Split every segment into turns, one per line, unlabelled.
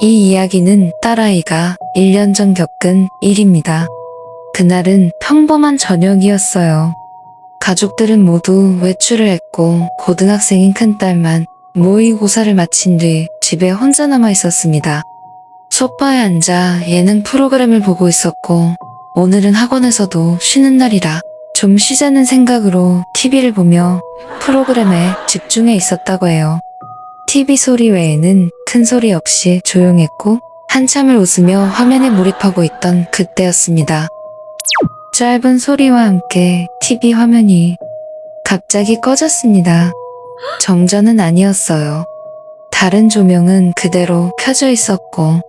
이 이야기는 딸아이가 1년 전 겪은 일입니다. 그날은 평범한 저녁이었어요. 가족들은 모두 외출을 했고 고등학생인 큰딸만 모의고사를 마친 뒤 집에 혼자 남아 있었습니다. 소파에 앉아 예능 프로그램을 보고 있었고 오늘은 학원에서도 쉬는 날이라 좀 쉬자는 생각으로 TV를 보며 프로그램에 집중해 있었다고 해요. TV 소리 외에는 큰 소리 없이 조용했고 한참을 웃으며 화면에 몰입하고 있던 그때였습니다. 짧은 소리와 함께 TV 화면이 갑자기 꺼졌습니다. 정전은 아니었어요. 다른 조명은 그대로 켜져 있었고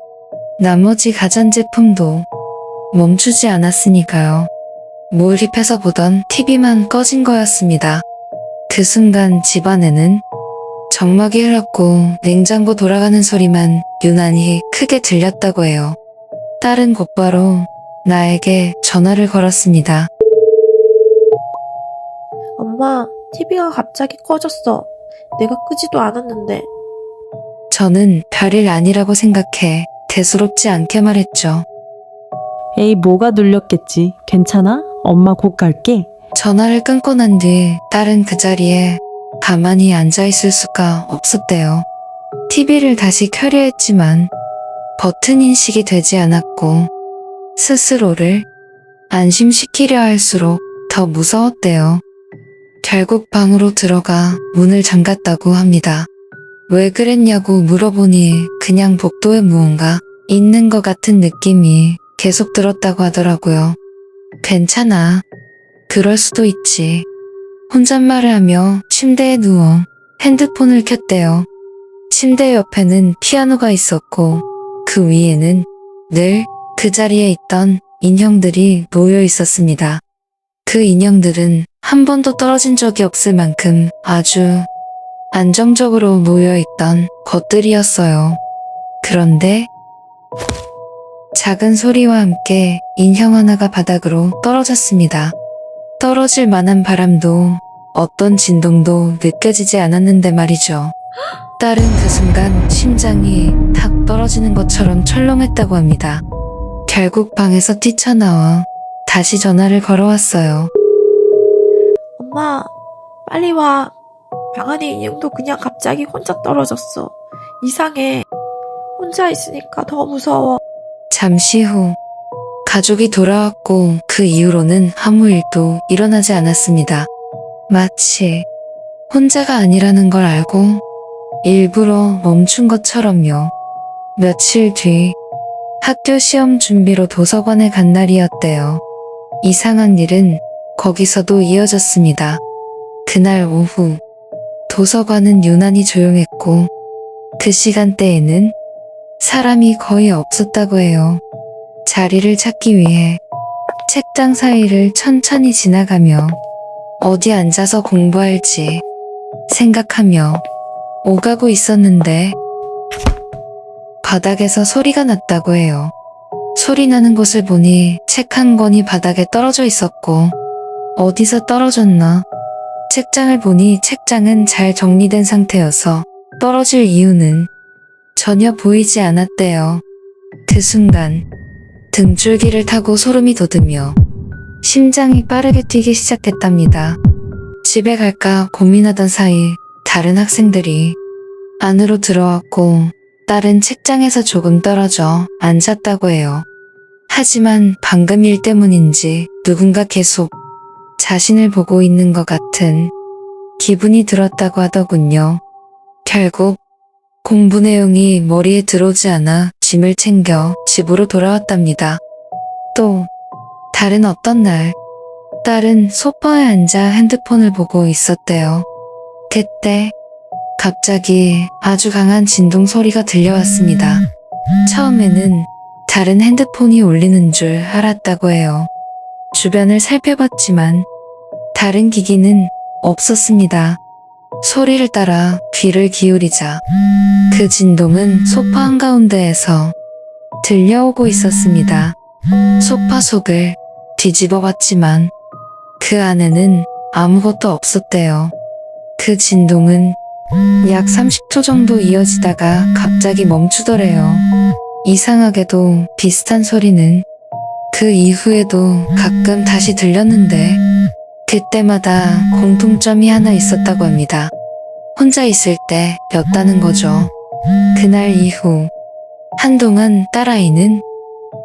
나머지 가전제품도 멈추지 않았으니까요. 몰입해서 보던 TV만 꺼진 거였습니다. 그 순간 집안에는 정막이 흘렀고 냉장고 돌아가는 소리만 유난히 크게 들렸다고 해요. 딸은 곧바로 나에게 전화를 걸었습니다.
엄마, TV가 갑자기 꺼졌어. 내가 끄지도 않았는데.
저는 별일 아니라고 생각해 대수롭지 않게 말했죠.
에이, 뭐가 눌렸겠지. 괜찮아? 엄마 곧 갈게.
전화를 끊고 난 뒤 딸은 그 자리에 가만히 앉아 있을 수가 없었대요. TV를 다시 켜려 했지만 버튼 인식이 되지 않았고 스스로를 안심시키려 할수록 더 무서웠대요. 결국 방으로 들어가 문을 잠갔다고 합니다. 왜 그랬냐고 물어보니 그냥 복도에 무언가 있는 것 같은 느낌이 계속 들었다고 하더라고요. 괜찮아. 그럴 수도 있지. 혼잣말을 하며 침대에 누워 핸드폰을 켰대요. 침대 옆에는 피아노가 있었고 그 위에는 늘 그 자리에 있던 인형들이 놓여 있었습니다. 그 인형들은 한 번도 떨어진 적이 없을 만큼 아주 안정적으로 놓여 있던 것들이었어요. 그런데 작은 소리와 함께 인형 하나가 바닥으로 떨어졌습니다. 떨어질 만한 바람도 어떤 진동도 느껴지지 않았는데 말이죠. 딸은 그 순간 심장이 탁 떨어지는 것처럼 철렁했다고 합니다. 결국 방에서 뛰쳐나와 다시 전화를 걸어왔어요.
엄마, 빨리 와. 방 안에 인형도 그냥 갑자기 혼자 떨어졌어. 이상해. 혼자 있으니까 더 무서워.
잠시 후 가족이 돌아왔고 그 이후로는 아무 일도 일어나지 않았습니다. 마치 혼자가 아니라는 걸 알고 일부러 멈춘 것처럼요. 며칠 뒤 학교 시험 준비로 도서관에 간 날이었대요. 이상한 일은 거기서도 이어졌습니다. 그날 오후 도서관은 유난히 조용했고 그 시간대에는 사람이 거의 없었다고 해요. 자리를 찾기 위해 책장 사이를 천천히 지나가며 어디 앉아서 공부할지 생각하며 오가고 있었는데 바닥에서 소리가 났다고 해요. 소리 나는 곳을 보니 책 한 권이 바닥에 떨어져 있었고 어디서 떨어졌나? 책장을 보니 책장은 잘 정리된 상태여서 떨어질 이유는 전혀 보이지 않았대요. 그 순간 등줄기를 타고 소름이 돋으며 심장이 빠르게 뛰기 시작했답니다. 집에 갈까 고민하던 사이 다른 학생들이 안으로 들어왔고 딸은 책장에서 조금 떨어져 앉았다고 해요. 하지만 방금 일 때문인지 누군가 계속 자신을 보고 있는 것 같은 기분이 들었다고 하더군요. 결국 공부 내용이 머리에 들어오지 않아 짐을 챙겨 집으로 돌아왔답니다. 또 다른 어떤 날 딸은 소파에 앉아 핸드폰을 보고 있었대요. 그때 갑자기 아주 강한 진동 소리가 들려왔습니다. 처음에는 다른 핸드폰이 울리는 줄 알았다고 해요. 주변을 살펴봤지만 다른 기기는 없었습니다. 소리를 따라 귀를 기울이자 그 진동은 소파 한가운데에서 들려오고 있었습니다. 소파 속을 뒤집어 봤지만 그 안에는 아무것도 없었대요. 그 진동은 약 30초 정도 이어지다가 갑자기 멈추더래요. 이상하게도 비슷한 소리는 그 이후에도 가끔 다시 들렸는데 그때마다 공통점이 하나 있었다고 합니다. 혼자 있을 때였다는 거죠. 그날 이후 한동안 딸아이는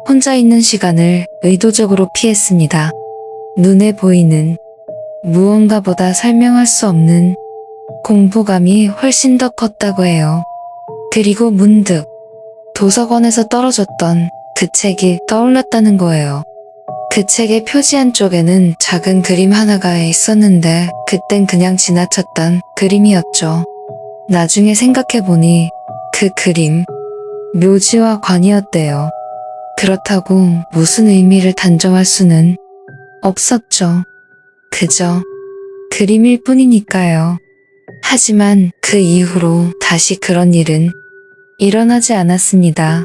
혼자 있는 시간을 의도적으로 피했습니다. 눈에 보이는 무언가보다 설명할 수 없는 공포감이 훨씬 더 컸다고 해요. 그리고 문득 도서관에서 떨어졌던 그 책이 떠올랐다는 거예요. 그 책의 표지 한쪽에는 작은 그림 하나가 있었는데 그땐 그냥 지나쳤던 그림이었죠. 나중에 생각해보니 그 그림 묘지와 관이었대요. 그렇다고 무슨 의미를 단정할 수는 없었죠. 그저 그림일 뿐이니까요. 하지만 그 이후로 다시 그런 일은 일어나지 않았습니다.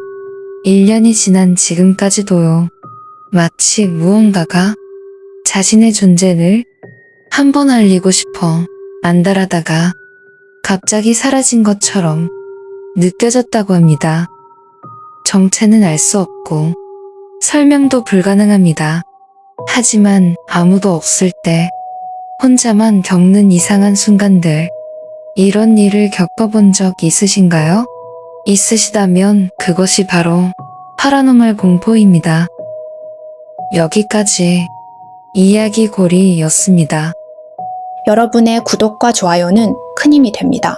1년이 지난 지금까지도요. 마치 무언가가 자신의 존재를 한 번 알리고 싶어 안달하다가 갑자기 사라진 것처럼 느껴졌다고 합니다. 정체는 알 수 없고 설명도 불가능합니다. 하지만 아무도 없을 때 혼자만 겪는 이상한 순간들 이런 일을 겪어본 적 있으신가요? 있으시다면 그것이 바로 파라노말 공포입니다. 여기까지 이야기 고리였습니다.
여러분의 구독과 좋아요는 큰 힘이 됩니다.